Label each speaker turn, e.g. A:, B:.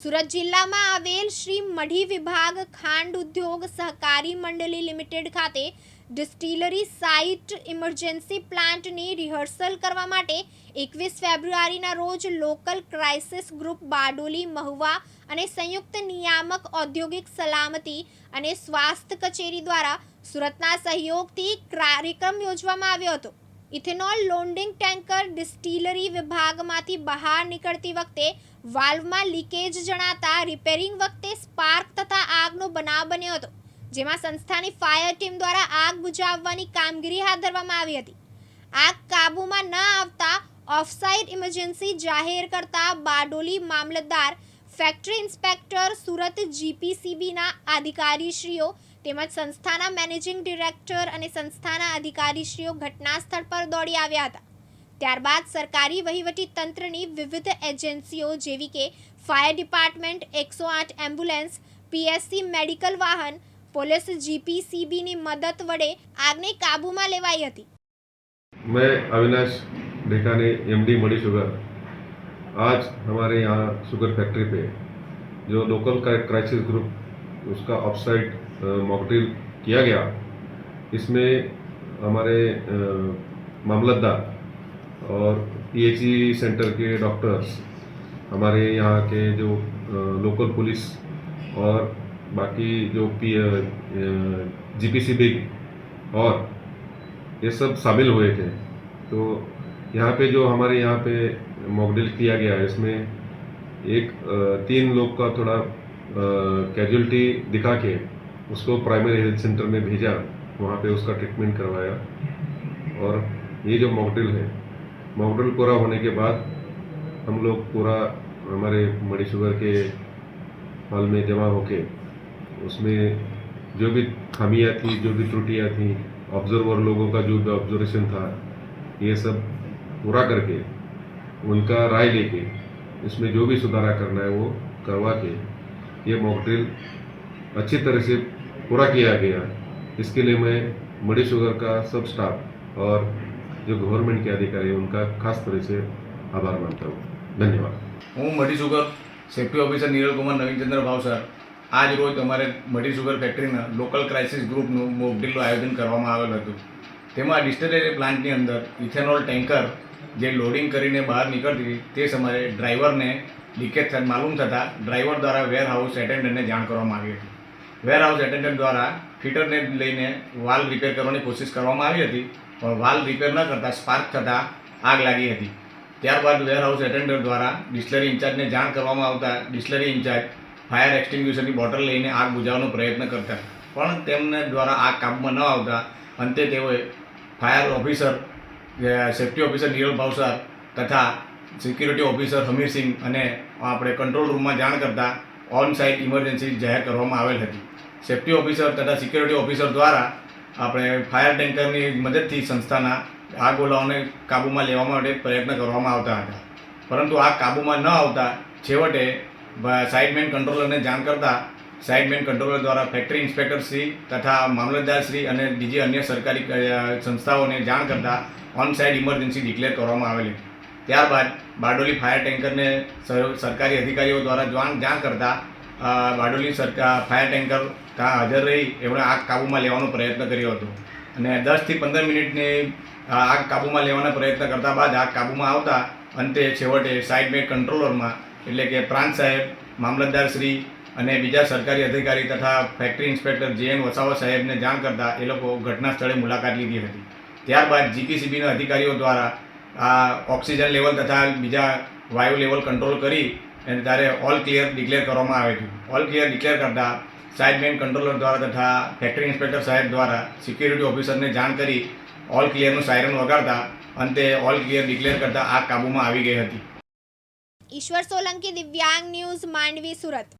A: સુરત જિલ્લામાં આવેલ શ્રી મઢી વિભાગ ખાંડ ઉદ્યોગ સહકારી મંડળી લિમિટેડ ખાતે ડિસ્ટિલરી સાઇટ ઇમરજન્સી પ્લાન્ટની રિહર્સલ કરવા માટે એકવીસ ફેબ્રુઆરીના રોજ local crisis group Bardoli, Mahuva અને સંયુક્ત નિયામક ઔદ્યોગિક સલામતી અને સ્વાસ્થ્ય કચેરી દ્વારા સુરતના સહયોગથી કાર્યક્રમ યોજવામાં આવ્યો હતો. ઇથેનોલ લોન્ડિંગ ટેન્કર ડિસ્ટિલરી વિભાગમાંથી બહાર નીકળતી વખતે વાલ્વમાં લીકેજ જણાતા રિપેરિંગ વખતે સ્પાર્ક તથા આગનો બનાવ બન્યો હતો, જેમાં સંસ્થાની ફાયર ટીમ દ્વારા આગ બુઝાવવાની કામગીરી હાથ ધરવામાં આવી હતી. આગ કાબૂમાં ન આવતા ઓફસાઇડ ઇમરજન્સી જાહેર કરતા બારડોલી મામલતદાર ફેક્ટરી ઇન્સ્પેક્ટર સુરત જીપીસીબીના અધિકારીશ્રીઓ તેમજ સંસ્થાના મેનેજિંગ ડિરેક્ટર અને સંસ્થાના અધિકારીશ્રીઓ ઘટના સ્થળ પર દોડી આવ્યા હતા ત્યારબાદ સરકારી વહીવટી તંત્રની વિવિધ એજન્સીઓ જેવી કે ફાયર ડિપાર્ટમેન્ટ એકસો આઠ એમ્બ્યુલન્સ પીએસસી મેડિકલ વાહન પોલીસ જીપીસીબીની મદદ વડે આગને કાબૂમાં લેવાઈ હતી
B: मैं अविनाश डेकाने एमडी मणि शुगर आज हमारे यहाँ शुगर फैक्ट्री पे जो लोकल का क्राइसिस ग्रुप उसका ऑफसाइट मॉकड्रिल किया गया। इसमें हमारे मामलतदार और पीएचई सेंटर के डॉक्टर्स हमारे यहाँ के जो लोकल पुलिस और बाकी जो पी जीपीसीबी और ये सब शामिल हुए थे। तो यहाँ पे जो हमारे यहाँ पे मॉकड्रिल किया गया है इसमें एक तीन लोग का थोड़ा कैजुअलिटी दिखा के उसको प्राइमरी हेल्थ सेंटर में भेजा, वहाँ पे उसका ट्रीटमेंट करवाया। और ये जो मॉकड्रिल है मॉकड्रिल पूरा होने के बाद हम लोग पूरा हमारे मणि शुगर के हॉल में जमा होके उसमें जो भी खामियाँ थी, जो भी त्रुटियाँ थी ऑब्जर्वर लोगों का जो भी ऑब्जर्वेशन था, ये सब पूरा करके उनका राय लेके इसमें जो भी सुधारा करना है वो करवा के ये मॉक ड्रिल अच्छी तरह से पूरा किया गया इसके लिए मैं मणि शुगर का सब स्टाफ और जो गवर्नमेंट के अधिकारी हैं उनका खास तरह से आभार मानता हूँ धन्यवाद
C: હું Madhi sugar safety officer Niralkumar Navinchandra Bhavsar આજ રોજ તમારે મઢી સુગર ફેક્ટરીના લોકલ ક્રાઇસિસ ગ્રુપનું મોકડ્રીલનું આયોજન કરવામાં આવેલ હતું તેમાં ડિસ્ટિલરી પ્લાન્ટની અંદર ઇથેનોલ ટેન્કર જે લોડિંગ કરીને બહાર નીકળતી હતી તે સમયે ડ્રાઈવરને લીકેજ માલુમ થતાં ડ્રાઈવર દ્વારા વેરહાઉસ એટેન્ડન્ટને જાણ કરવામાં આવી હતી. વેરહાઉસ એટેન્ડન્ટ દ્વારા ફિટરને લઈને વાલ રિપેર કરવાની કોશિશ કરવામાં આવી હતી, પણ વાલ રિપેર ન કરતાં સ્પાર્ક થતાં આગ લાગી હતી. ત્યારબાદ વેરહાઉસ એટેન્ડન્ટ દ્વારા ડિસ્લરી ઇન્ચાર્જને જાણ કરવામાં આવતા ડિસ્લરી ઇન્ચાર્જ ફાયર એક્સટિંગ્યુશરની બોટલ લઈને આગ બુઝાવવાનો પ્રયત્ન કરતા. પણ તેમને દ્વારા આગ કાબૂમાં ન આવતા અંતે તેઓએ fire officer safety officer Niral Bhavsar તથા સિક્યુરિટી ઓફિસર હમીરસિંહ અને આપણે કંટ્રોલ રૂમમાં જાણ કરતાં ઓન સાઇટ ઇમરજન્સી જાહેર કરવામાં આવેલ હતી. સેફ્ટી ઓફિસર તથા સિક્યુરિટી ઓફિસર દ્વારા આપણે ફાયર ટેન્કરની મદદથી સંસ્થાના આગ ઓલાઓને કાબૂમાં લેવા માટે પ્રયત્ન કરવામાં આવતા હતા. પરંતુ આગ કાબૂમાં ન આવતા છેવટે સાઇડમેન કંટ્રોલરને જાણ કરતાં સાઇડમેન કંટ્રોલર દ્વારા ફેક્ટરી ઇન્સ્પેક્ટરશ્રી તથા મામલતદારશ્રી અને બીજી અન્ય સરકારી સંસ્થાઓને જાણ કરતાં ઓન સાઇડ ઇમરજન્સી ડિક્લેર કરવામાં આવેલી ત્યારબાદ બારડોલી ફાયર ટેન્કરને સરકારી અધિકારીઓ દ્વારા જાણ જાણ કરતાં બારડોલી સરકાર ફાયર ટેન્કર ત્યાં હાજર રહી એમણે આગ કાબૂમાં લેવાનો પ્રયત્ન કર્યો હતો. અને દસથી પંદર મિનિટની આગ કાબૂમાં લેવાના પ્રયત્ન કરતા બાદ આગ કાબૂમાં આવતા અંતે છેવટે સાઇડમેટ કંટ્રોલરમાં એટલે કે પ્રાંત સાહેબ, મામલતદાર શ્રી અને બીજા સરકારી અધિકારી તથા factory inspector J N Vasava સાહેબને જાણ કરતા એ લોકો ઘટના સ્થળે મુલાકાત લીધી હતી. ત્યારબાદ જીપીસીબીના અધિકારીઓ દ્વારા આ ઓક્સિજન લેવલ તથા બીજા વાયુ લેવલ કંટ્રોલ કરી અને ત્યારે ઓલ ક્લિયર ડિક્લેર કરવામાં આવે છે. ઓલ ક્લિયર ડિક્લેર કરતાં સાઇડમેન કંટ્રોલર દ્વારા તથા ફેક્ટરી ઇન્સ્પેક્ટર સાહેબ દ્વારા સિક્યુરિટી ઓફિસરને જાણ કરી ઓલ ક્લિયરનું સાયરન વગાડતા અંતે ઓલ ક્લિયર ડિક્લેર કરતાં આગ કાબૂમાં આવી ગઈ હતી.
A: ઈશ્વર સોલંકી દિવ્યાંગ ન્યૂઝ માંડવી સુરત.